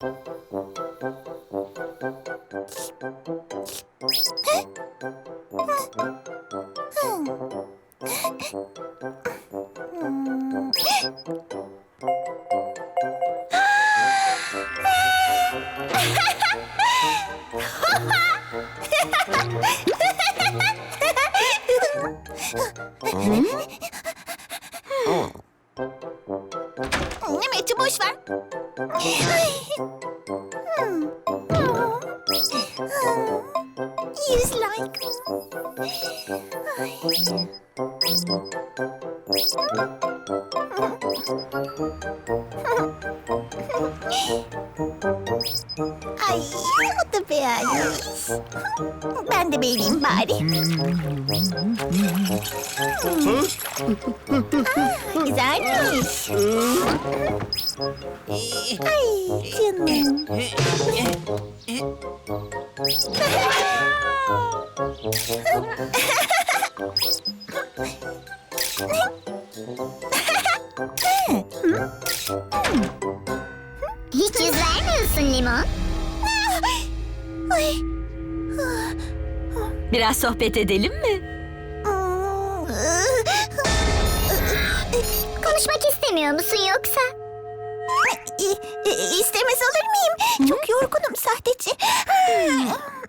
Música Ay o da beğenmiş. Ben de beğeneyim bari. Ah, Güzelmiş. Ay canım. Hiç yüz vermiyorsun Limon. Biraz sohbet edelim mi? Konuşmak istemiyor musun yoksa? İstemez olur muyum? Çok yorgunum sahteci.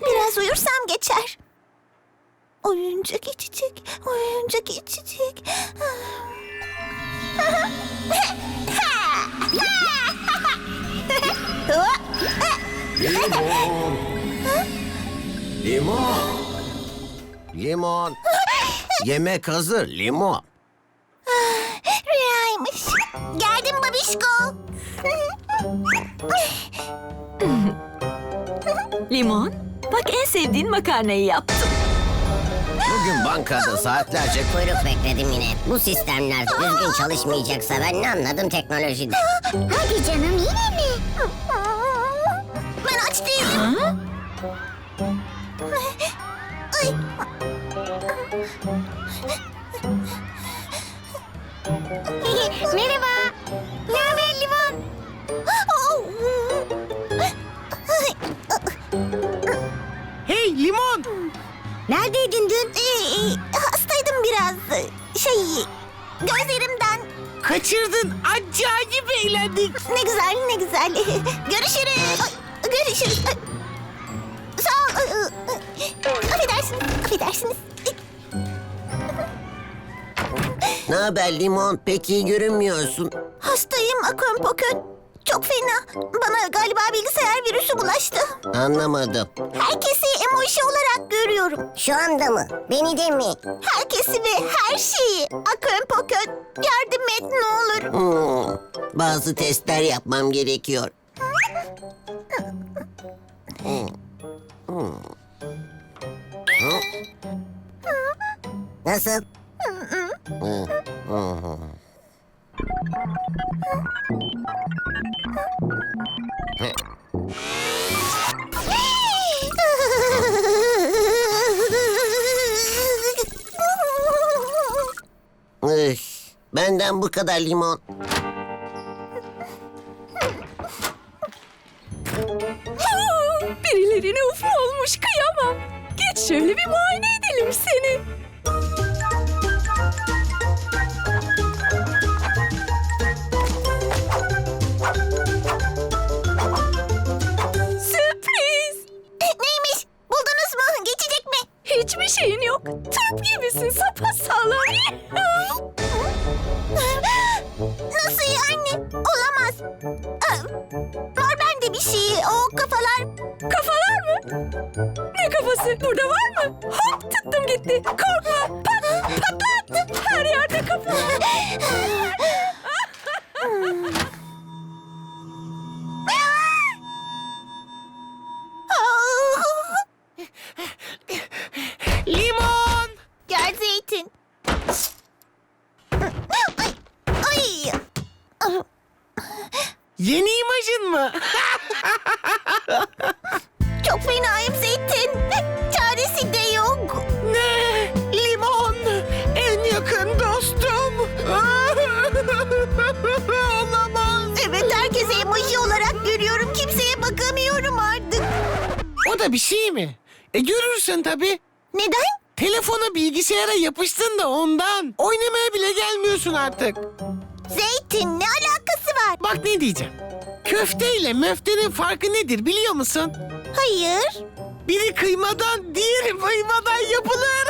Biraz uyursam geçer. Oyunca geçecek, oyunca geçecek. Limon. Limon. Yemek hazır limon. Rüyaymış. Geldim babişko. Limon, bak en sevdiğin makarnayı yaptım. Bugün bankada saatlerce Kuyruk bekledim yine. Bu sistemler düzgün çalışmayacaksa ben ne anladım teknolojide. Hadi canım yine mi? Ben aç değilim. Ay. Merhaba. Ne haber Limon? Hey limon! Neredeydin dün? Ee, hastaydım biraz. Şey, gözlerimden. Kaçırdın. Acayip eğlendik. Ne güzel, ne güzel. Görüşürüz. Ay, Görüşürüz. Ay. Sağ ol. Affedersiniz, affedersiniz. ne haber limon pek iyi görünmüyorsun. Hastayım Akön Pokön. Çok fena. Bana galiba bilgisayar virüsü bulaştı. Anlamadım. Herkesi emoji olarak görüyorum. Şu anda mı? Beni de mi? Herkesi ve her şeyi. Akön Pokön. Yardım et ne olur. Hmm, bazı testler yapmam gerekiyor. Nasıl? Üh, benden bu kadar limon. Birilerine ufu olmuş kıyamam. Geç şöyle bir muayene edelim seni. Yeni imajın mı? Çok fenayım zeytin. Çaresi de yok. ne? Limon! En yakın dostum! Olamaz! Evet herkese emoji olarak görüyorum. Kimse da bir şey mi? E görürsün tabii. Neden? Telefona bilgisayara yapıştın da ondan. Oynamaya bile gelmiyorsun artık. Zeytin ne alakası var? Bak ne diyeceğim. Köfte ile möftenin farkı nedir biliyor musun? Hayır. Biri kıymadan, diğeri kıymadan yapılır.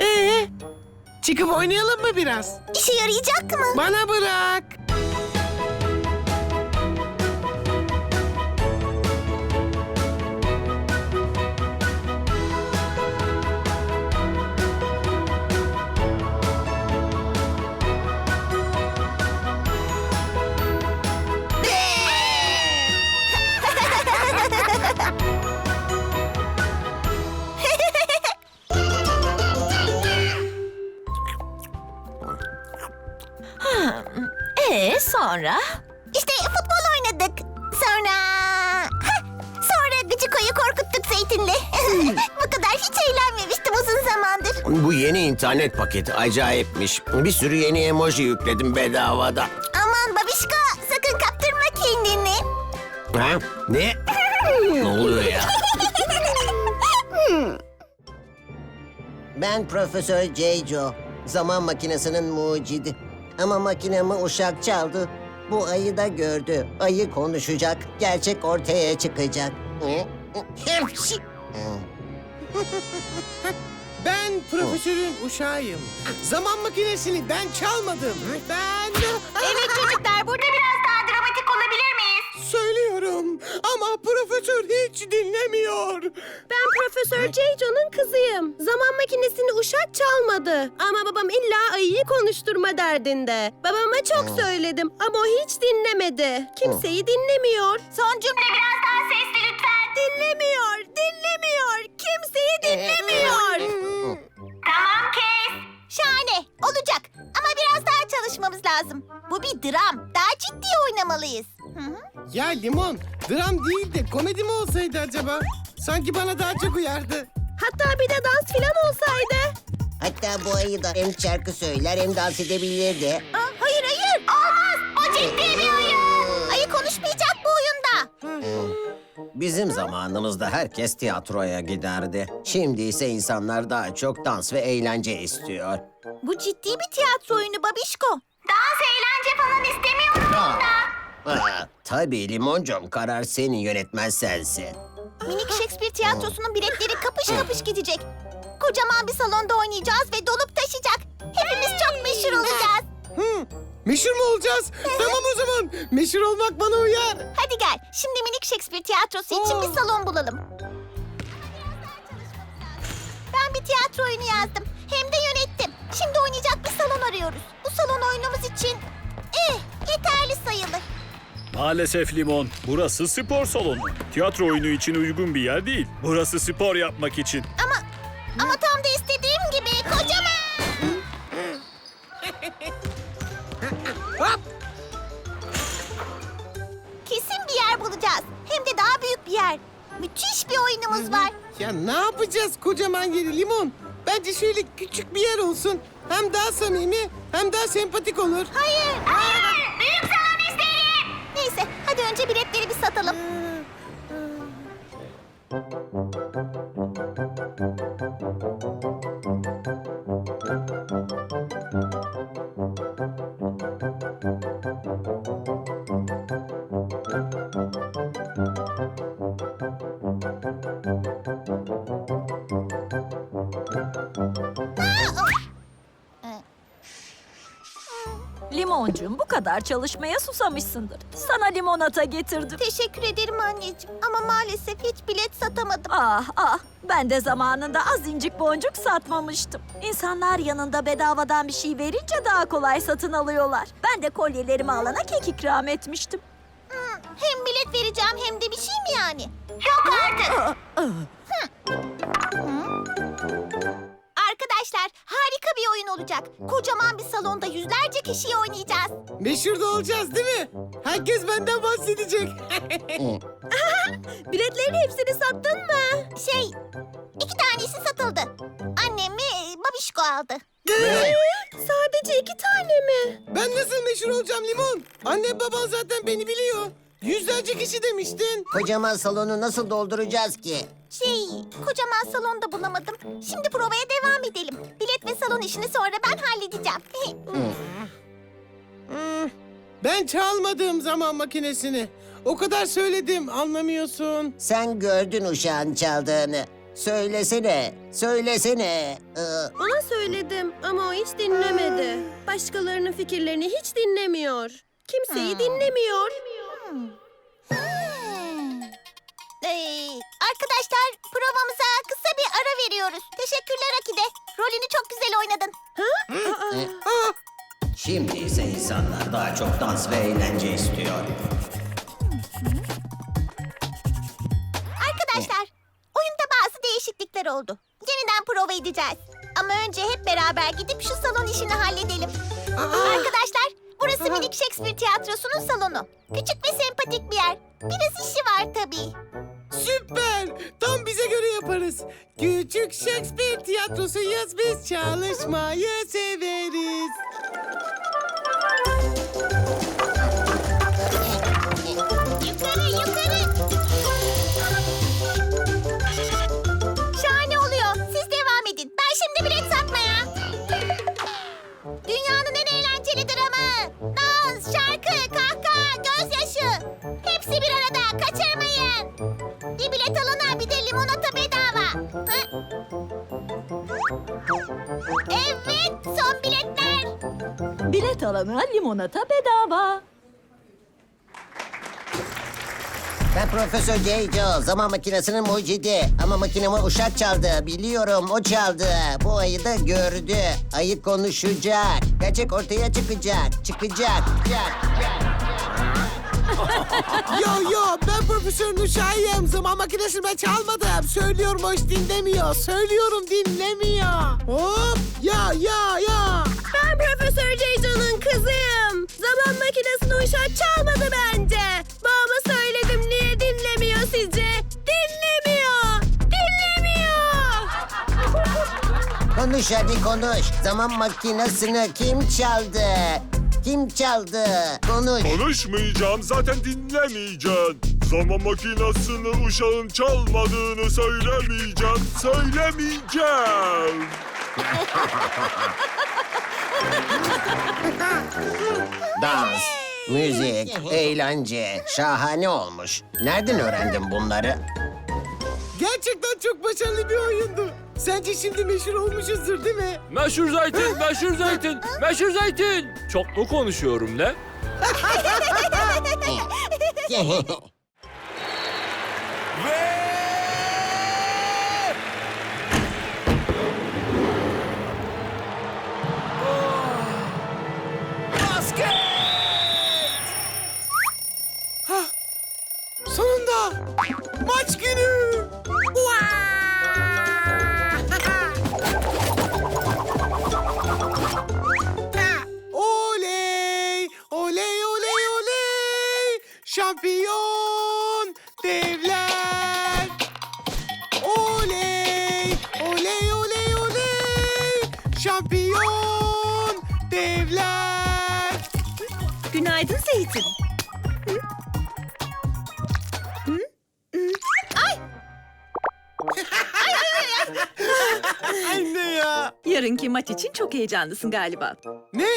ee, çıkıp oynayalım mı biraz? İşe yarayacak mı? Bana bırak. Sonra? İşte futbol oynadık. Sonra... Sonra Gıcıko'yu korkuttuk Zeytin'le. Bu kadar hiç eğlenmemiştim uzun zamandır. Bu yeni internet paketi acayipmiş. Bir sürü yeni emoji yükledim bedavada. Aman babişko sakın kaptırma kendini. Ha? Ne? ne oluyor ya? Ben Profesör J.Jo. Zaman makinesinin mucidi. Ama makinemi uşak çaldı. Bu ayı da gördü. Ayı konuşacak. Gerçek ortaya çıkacak. Ben profesörün uşağıyım. Zaman makinesini ben çalmadım. Ben... Evet çocuklar burada biraz ama profesör hiç dinlemiyor. Ben Profesör Ceyco'nun kızıyım. Zaman makinesini uşak çalmadı. Ama babam illa ayıyı konuşturma derdinde. Babama çok söyledim ama o hiç dinlemedi. Kimseyi dinlemiyor. Son cümle biraz daha sesli lütfen. Dinlemiyor, dinlemiyor. Kimseyi dinlemiyor. Tamam kes. Şahane olacak ama biraz daha çalışmamız lazım. Bu bir dram. Daha ciddi oynamalıyız. Hı hı. Ya Limon, dram değil de komedi mi olsaydı acaba? Sanki bana daha çok uyardı. Hatta bir de dans filan olsaydı. Hatta bu ayı da hem şarkı söyler hem dans edebilirdi. Aa, hayır hayır olmaz. O ciddi bir oyun. Ayı konuşmayacak bu oyunda. Bizim zamanımızda herkes tiyatroya giderdi. Şimdi ise insanlar daha çok dans ve eğlence istiyor. Bu ciddi bir tiyatro oyunu babişko. Dans eğlence falan istemiyorum Aa, tabii Limoncum karar senin yönetmen sensin. Minik Shakespeare tiyatrosunun biletleri kapış kapış gidecek. Kocaman bir salonda oynayacağız ve dolup taşacak. Hepimiz çok meşhur olacağız. Hı, meşhur mu olacağız? tamam o zaman. Meşhur olmak bana uyar. Hadi gel. Şimdi minik Shakespeare tiyatrosu için bir salon bulalım. Ben bir tiyatro oyunu yazdım. Hem de yönettim. Şimdi oynayacak bir salon arıyoruz. Bu salon oyunumuz için eh yeterli sayılır. Maalesef Limon, burası spor salonu. Tiyatro oyunu için uygun bir yer değil. Burası spor yapmak için. Ama ama tam da istediğim gibi kocaman. Kesin bir yer bulacağız. Hem de daha büyük bir yer. Müthiş bir oyunumuz var. Ya ne yapacağız kocaman yeri Limon? Bence şöyle küçük bir yer olsun. Hem daha samimi hem daha sempatik olur. Hayır. Hayır. Biletleri bir satalım. Limoncuğum bu kadar çalışmaya susamışsındır. Sana limonata getirdim. Teşekkür ederim anneciğim. Ama maalesef hiç bilet satamadım. Ah ah ben de zamanında az incik boncuk satmamıştım. İnsanlar yanında bedavadan bir şey verince daha kolay satın alıyorlar. Ben de kolyelerimi alana kek ikram etmiştim. Hmm, hem bilet vereceğim hem de bir şey mi yani? Yok artık. Hı. Arkadaşlar harika bir oyun olacak. Kocaman bir salonda yüzlerce kişiyi oynayacağız. Meşhur da olacağız değil mi? Herkes benden bahsedecek. Biletlerin hepsini sattın mı? Şey, iki tanesi satıldı. Annem ve babişko aldı. Sadece iki tane mi? Ben nasıl meşhur olacağım Limon? Anne baban zaten beni biliyor. Yüzlerce kişi demiştin. Kocaman salonu nasıl dolduracağız ki? Şey, kocaman salonda bulamadım. Şimdi provaya devam edelim. Bilet ve salon işini sonra ben halledeceğim. Ben çalmadım zaman makinesini. O kadar söyledim anlamıyorsun. Sen gördün uşağın çaldığını. Söylesene, söylesene. Ee, Ona söyledim ama o hiç dinlemedi. Başkalarının fikirlerini hiç dinlemiyor. Kimseyi dinlemiyor. Ee, arkadaşlar, provamıza kısa bir ara veriyoruz. Teşekkürler Akide. Rolünü çok güzel oynadın. Şimdi ise insanlar daha çok dans ve eğlence istiyor. Arkadaşlar, oyunda bazı değişiklikler oldu. Yeniden prova edeceğiz. Ama önce hep beraber gidip şu salon işini halledelim. Arkadaşlar, burası minik Shakespeare tiyatrosunun salonu. Küçük ve sempatik bir yer. Biraz işi var tabii. Süper. Tam bize göre yaparız. Küçük Shakespeare tiyatrosuyuz biz çalışmayı severiz. Bilet alana limonata bedava. ben Profesör J.J. Zaman makinesinin mucidi. Ama makinemi uşak çaldı. Biliyorum o çaldı. Bu ayı da gördü. Ayı konuşacak. Gerçek ortaya çıkacak. Çıkacak. Çıkacak. Yo yo ben profesörün uşağıyım. Zaman makinesini ben çalmadım. Söylüyorum o hiç dinlemiyor. Söylüyorum dinlemiyor. Hop ya ya ya. Ceycan'ın kızıyım. Zaman makinesini uşak çalmadı bence. Babama söyledim niye dinlemiyor sizce? Dinlemiyor. Dinlemiyor. Konuş hadi konuş. Zaman makinesini kim çaldı? Kim çaldı? Konuş. Konuşmayacağım zaten dinlemeyeceksin. Zaman makinesini uşağın çalmadığını söylemeyeceğim. Söylemeyeceğim. Dans, müzik, eğlence. Şahane olmuş. Nereden öğrendin bunları? Gerçekten çok başarılı bir oyundu. Sence şimdi meşhur olmuşuzdur değil mi? Meşhur zeytin, meşhur zeytin, meşhur zeytin. Çok mu konuşuyorum ne? Günaydın Zeytin. Anne ya. Yarınki maç için çok heyecanlısın galiba. Ne?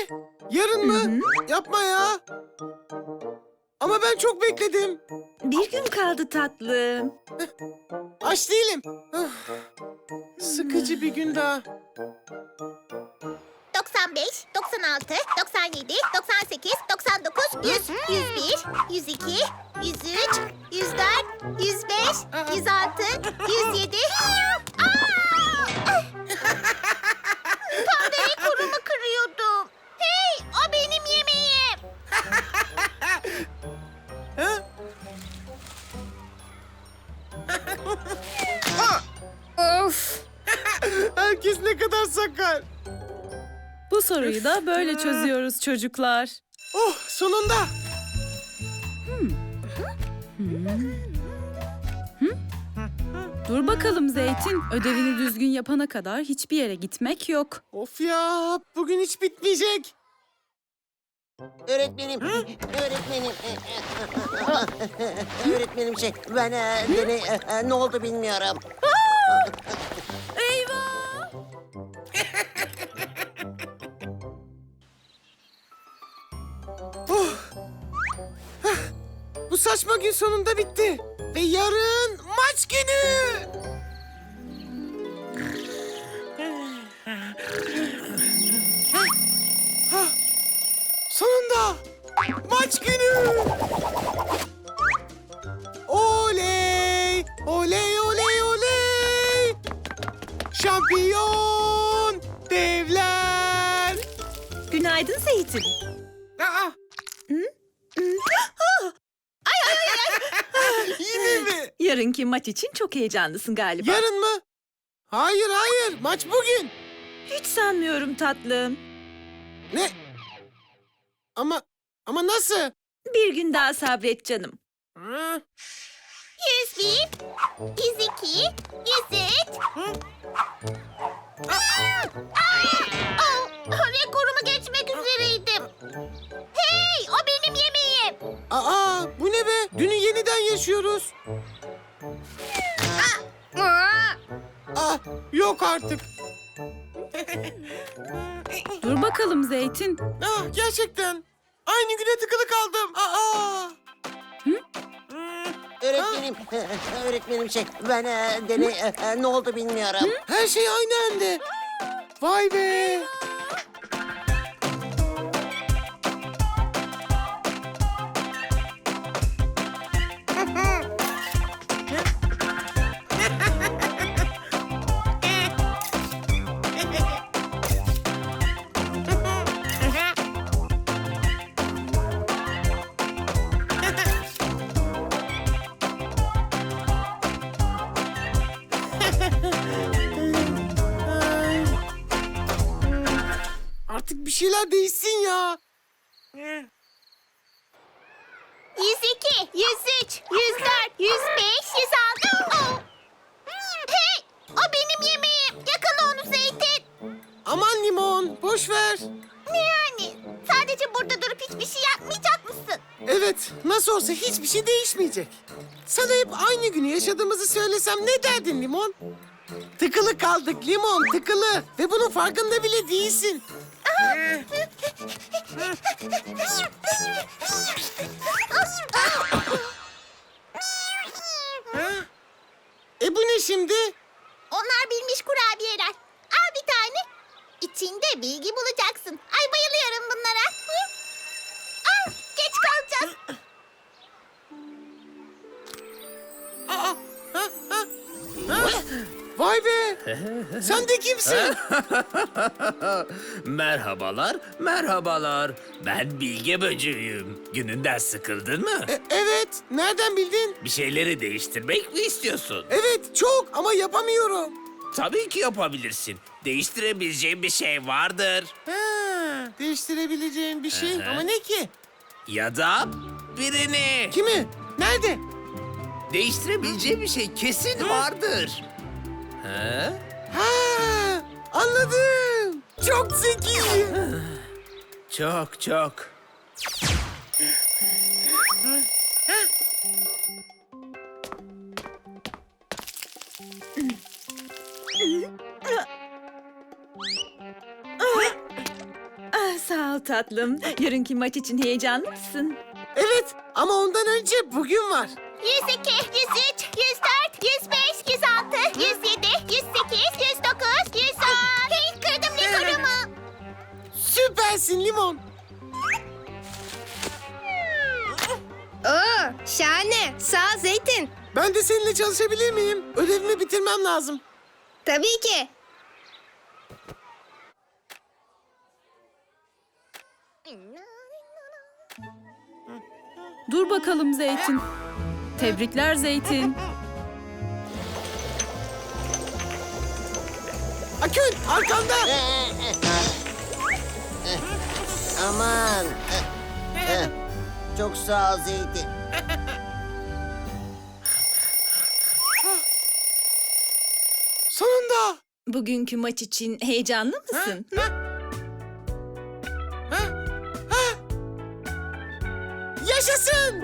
Yarın mı? Yapma ya. Ama ben çok bekledim. Bir gün kaldı tatlım. Aç değilim. Sıkıcı bir gün daha. 95, 96, 97, 98, 99, 100, 101, 102, 103, 104, 105, 106, 107. Aa! Pandayı kurumu kırıyordum. Hey, o benim yemeğim. Herkes ne kadar sakar. Bu soruyu da böyle çözüyoruz çocuklar. Oh sonunda. Dur bakalım Zeytin. Ödevini düzgün yapana kadar hiçbir yere gitmek yok. Of ya bugün hiç bitmeyecek. Öğretmenim, öğretmenim. öğretmenim şey, ben e, deney, e, e, ne oldu bilmiyorum. Bu saçma gün sonunda bitti. Ve yarın maç günü. Sonunda maç günü. Oley! Oley oley oley! Şampiyon devler. Günaydın Zeytin. Yarınki maç için çok heyecanlısın galiba. Yarın mı? Hayır hayır maç bugün. Hiç sanmıyorum tatlım. Ne? Ama ama nasıl? Bir gün daha sabret canım. Hı? 101, 102, 103. Aa, rekorumu geçmek üzereydim. Hey, o benim yemeğim. Aa bu ne be? Dünü yeniden yaşıyoruz. Ah yok artık. Dur bakalım Zeytin. Ah gerçekten. Aynı güne tıkılı kaldım. Aa. Öğretmenim, öğretmenim şey, ben e, deney, e, e, ne oldu bilmiyorum. Her şey aynı anda. Vay be. 103, 104, 105, 106. Oh. Hey, o benim yemeğim. Yakala onu Zeytin. Aman limon boş ver. Ne yani? Sadece burada durup hiçbir şey yapmayacak mısın? Evet, nasıl olsa hiçbir şey değişmeyecek. Sana hep aynı günü yaşadığımızı söylesem ne derdin Limon? Tıkılı kaldık Limon, tıkılı. Ve bunun farkında bile değilsin. E bu ne şimdi? Onlar bilmiş kurabiyeler. Sen de kimsin? Merhabalar, merhabalar. Ben Bilge Böceğim. Gününden sıkıldın mı? E- evet, nereden bildin? Bir şeyleri değiştirmek mi istiyorsun? Evet, çok ama yapamıyorum. Tabii ki yapabilirsin. Değiştirebileceğin bir şey vardır. Ha, değiştirebileceğim bir şey ama ne ki? Ya da birini. Kimi? Nerede? Değiştirebileceğin bir şey kesin vardır. Ha? Ha, anladım. Çok zekiyim. Çok çok. Ah, sağ ol tatlım. Yarınki maç için heyecanlı mısın? Evet ama ondan önce bugün var. 102, 103, 104, 105, 106, 107, Süpersin Limon. Oo, şahane. Sağ ol Zeytin. Ben de seninle çalışabilir miyim? Ödevimi bitirmem lazım. Tabii ki. Dur bakalım Zeytin. Tebrikler Zeytin. Akün arkanda. Eh, aman. Eh, eh. Çok sağ ol Zeytin. Sonunda. Bugünkü maç için heyecanlı mısın? Ha? Yaşasın.